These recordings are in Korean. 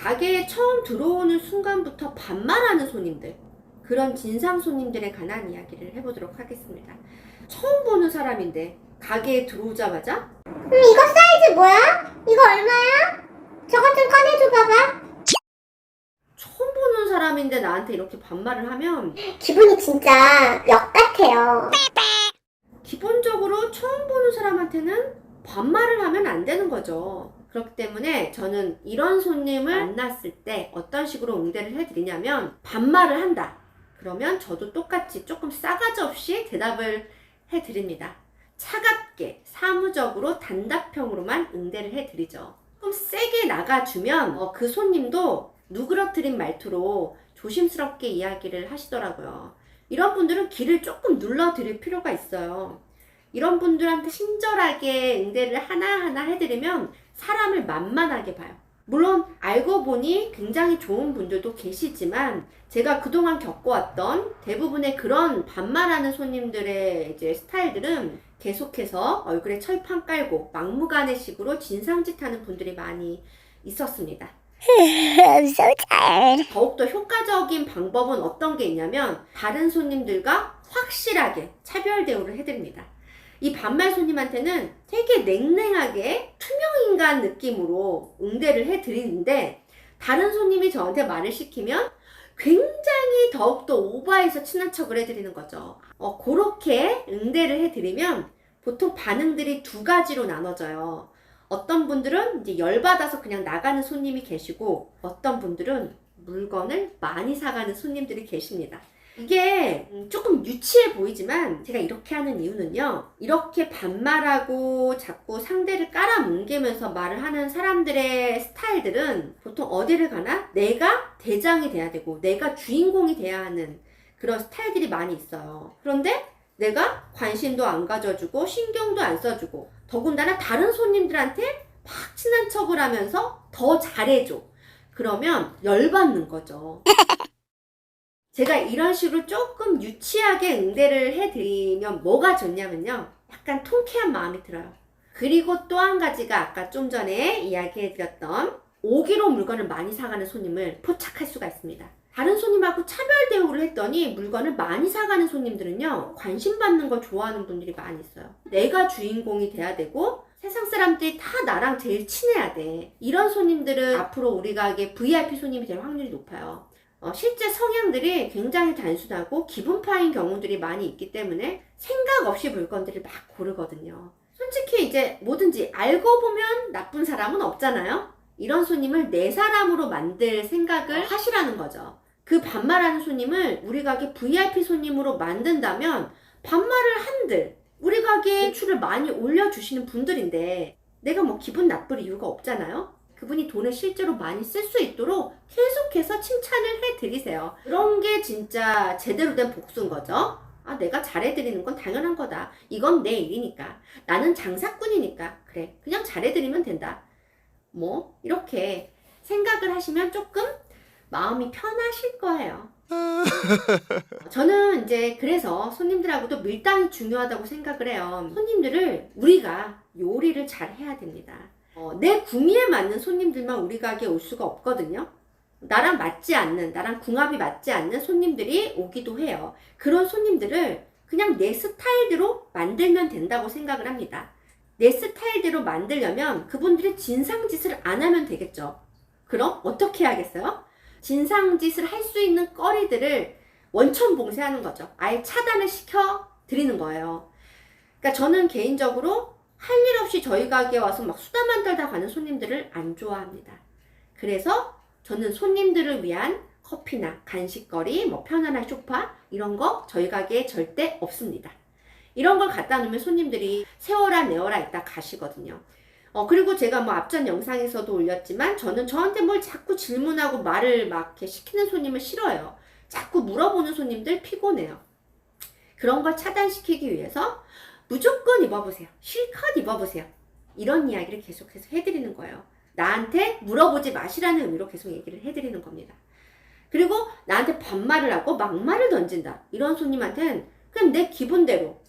가게에 처음 들어오는 순간부터 반말하는 손님들, 그런 진상 손님들에 관한 이야기를 해보도록 하겠습니다. 처음 보는 사람인데 가게에 들어오자마자 음, 이거 사이즈 뭐야? 이거 얼마야? 저것 좀 꺼내줘 봐봐. 처음 보는 사람인데 나한테 이렇게 반말을 하면 기분이 진짜 역 같아요. 기본적으로 처음 보는 사람한테는 반말을 하면 안 되는 거죠. 그렇기 때문에 저는 이런 손님을 만났을 때 어떤 식으로 응대를 해드리냐면 반말을 한다. 그러면 저도 똑같이 조금 싸가지 없이 대답을 해드립니다. 차갑게 사무적으로 단답형으로만 응대를 해드리죠. 조금 세게 나가주면 어, 그 손님도 누그러뜨린 말투로 조심스럽게 이야기를 하시더라고요. 이런 분들은 귀를 조금 눌러드릴 필요가 있어요. 이런 분들한테 친절하게 응대를 하나하나 해드리면 사람을 만만하게 봐요. 물론 알고 보니 굉장히 좋은 분들도 계시지만 제가 그동안 겪어왔던 대부분의 그런 반말하는 손님들의 이제 스타일들은 계속해서 얼굴에 철판 깔고 막무가내 식으로 진상짓 하는 분들이 많이 있었습니다. I'm so. 더욱더 효과적인 방법은 어떤 게 있냐면 다른 손님들과 확실하게 차별 대우를 해드립니다. 이 반말 손님한테는 되게 냉랭하게 투명인간 느낌으로 응대를 해드리는데 다른 손님이 저한테 말을 시키면 굉장히 더욱더 오버해서 친한 척을 해드리는 거죠. 어, 그렇게 응대를 해드리면 보통 반응들이 두 가지로 나눠져요. 어떤 분들은 이제 열받아서 그냥 나가는 손님이 계시고 어떤 분들은 물건을 많이 사가는 손님들이 계십니다. 이게 음, 조금 유치해 보이지만 제가 이렇게 하는 이유는요. 이렇게 반말하고 자꾸 상대를 깔아뭉개면서 말을 하는 사람들의 스타일들은 보통 어디를 가나 내가 대장이 돼야 되고 내가 주인공이 돼야 하는 그런 스타일들이 많이 있어요. 그런데 내가 관심도 안 가져주고 신경도 안 써주고 더군다나 다른 손님들한테 막 친한 척을 하면서 더 잘해줘. 그러면 열받는 거죠. 제가 이런 식으로 조금 유치하게 응대를 해드리면 뭐가 좋냐면요. 약간 통쾌한 마음이 들어요. 그리고 또 한 가지가 아까 좀 전에 이야기해드렸던 오기로 물건을 많이 사가는 손님을 포착할 수가 있습니다. 다른 손님하고 차별 대우를 했더니 물건을 많이 사가는 손님들은요, 관심 받는 걸 좋아하는 분들이 많이 있어요. 내가 주인공이 돼야 되고, 세상 사람들이 다 나랑 제일 친해야 돼. 이런 손님들은 앞으로 우리 가게 VIP 손님이 될 확률이 높아요. 어, 실제 성향들이 굉장히 단순하고 기분파인 경우들이 많이 있기 때문에 생각 없이 물건들을 막 고르거든요. 솔직히 이제 뭐든지 알고 보면 나쁜 사람은 없잖아요. 이런 손님을 내 사람으로 만들 생각을 하시라는 거죠. 그 반말하는 손님을 우리 가게 VIP 손님으로 만든다면 반말을 한들 우리 가게 매출을 많이 올려주시는 분들인데 내가 뭐 기분 나쁠 이유가 없잖아요. 그분이 돈을 실제로 많이 쓸 수 있도록 계속해서 칭찬을 해드리세요. 그런 게 진짜 제대로 된 복수인 거죠. 아, 내가 잘해드리는 건 당연한 거다. 이건 내 일이니까. 나는 장사꾼이니까. 그래. 그냥 잘해드리면 된다. 뭐, 이렇게 생각을 하시면 조금 마음이 편하실 거예요. 저는 이제 그래서 손님들하고도 밀당이 중요하다고 생각을 해요. 손님들을 우리가 요리를 잘 해야 됩니다. 어, 내 구미에 맞는 손님들만 우리 가게에 올 수가 없거든요. 나랑 맞지 않는, 나랑 궁합이 맞지 않는 손님들이 오기도 해요. 그런 손님들을 그냥 내 스타일대로 만들면 된다고 생각을 합니다. 내 스타일대로 만들려면 그분들이 진상짓을 안 하면 되겠죠. 그럼 어떻게 해야겠어요? 진상짓을 할 수 있는 거리들을 원천 봉쇄하는 거죠. 아예 차단을 시켜 드리는 거예요. 그러니까 저는 개인적으로 할 일 없이 저희 가게에 와서 막 수다만 떨다 가는 손님들을 안 좋아합니다. 그래서 저는 손님들을 위한 커피나 간식거리, 뭐 편안한 소파 이런 거 저희 가게에 절대 없습니다. 이런 걸 갖다 놓으면 손님들이 세워라 내어라 있다 가시거든요. 어, 그리고 제가 뭐 앞전 영상에서도 올렸지만 저는 저한테 뭘 자꾸 질문하고 말을 막 이렇게 시키는 손님을 싫어해요. 자꾸 물어보는 손님들 피곤해요. 그런 걸 차단시키기 위해서 무조건 입어보세요. 실컷 입어보세요. 이런 이야기를 계속해서 해드리는 거예요. 나한테 물어보지 마시라는 의미로 계속 얘기를 해드리는 겁니다. 그리고 나한테 반말을 하고 막말을 던진다. 이런 손님한테는 그냥 내 기분대로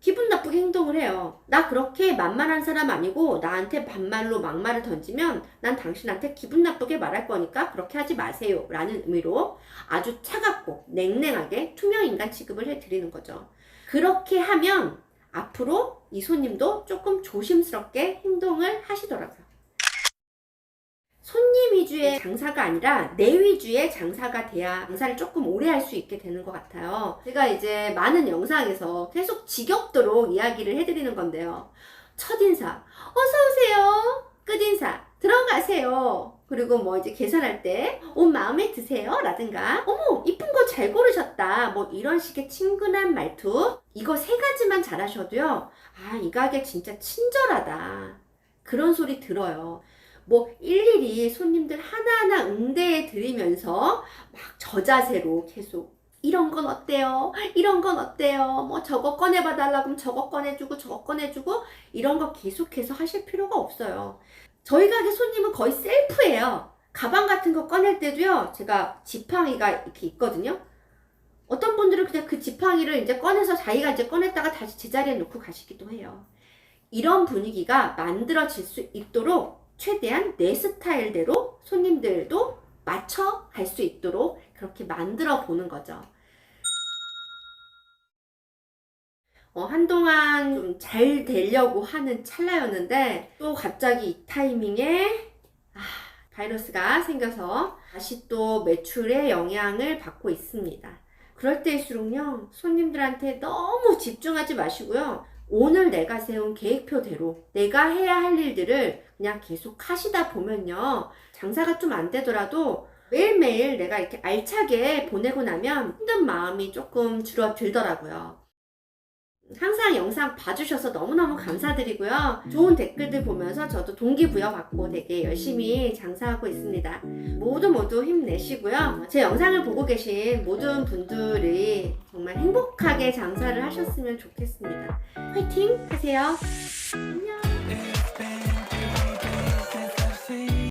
기분 나쁘게 행동을 해요. 나 그렇게 만만한 사람 아니고 나한테 반말로 막말을 던지면 난 당신한테 기분 나쁘게 말할 거니까 그렇게 하지 마세요. 라는 의미로 아주 차갑고 냉랭하게 투명 인간 취급을 해드리는 거죠. 그렇게 하면 앞으로 이 손님도 조금 조심스럽게 행동을 하시더라고요. 손님 위주의 장사가 아니라 내 위주의 장사가 돼야 장사를 조금 오래 할 수 있게 되는 것 같아요. 제가 이제 많은 영상에서 계속 지겹도록 이야기를 해드리는 건데요. 첫인사, 어서오세요. 끝인사, 들어가세요. 그리고 뭐 이제 계산할 때, 옷 마음에 드세요? 라든가, 어머, 거 잘 고르셨다. 뭐 이런 식의 친근한 말투. 이거 세 가지만 잘하셔도요. 아, 이 가게 진짜 친절하다. 그런 소리 들어요. 뭐 일일이 손님들 하나하나 응대해 드리면서 막 저자세로 계속 이런 건 어때요? 이런 건 어때요? 뭐 저거 꺼내봐 달라고 하면 저거 꺼내주고 저거 꺼내주고 이런 거 계속해서 하실 필요가 없어요. 저희 가게 손님은 거의 셀프예요. 가방 같은 거 꺼낼 때도요. 제가 지팡이가 이렇게 있거든요. 어떤 분들은 그냥 그 지팡이를 이제 꺼내서 자기가 이제 꺼냈다가 다시 제자리에 놓고 가시기도 해요. 이런 분위기가 만들어질 수 있도록 최대한 내 스타일대로 손님들도 맞춰 갈 수 있도록 그렇게 만들어 보는 거죠. 어, 한동안 좀 잘 되려고 하는 찰나였는데 또 갑자기 이 타이밍에 아, 바이러스가 생겨서 다시 또 매출에 영향을 받고 있습니다. 그럴 때일수록요, 손님들한테 너무 집중하지 마시고요. 오늘 내가 세운 계획표대로 내가 해야 할 일들을 그냥 계속 하시다 보면요. 장사가 좀 안 되더라도 매일매일 내가 이렇게 알차게 보내고 나면 힘든 마음이 조금 줄어들더라고요. 항상 영상 봐주셔서 너무너무 감사드리고요. 좋은 댓글들 보면서 저도 동기부여 받고 되게 열심히 장사하고 있습니다. 모두 모두 힘내시고요. 제 영상을 보고 계신 모든 분들이 정말 행복하게 장사를 하셨으면 좋겠습니다. 화이팅 하세요.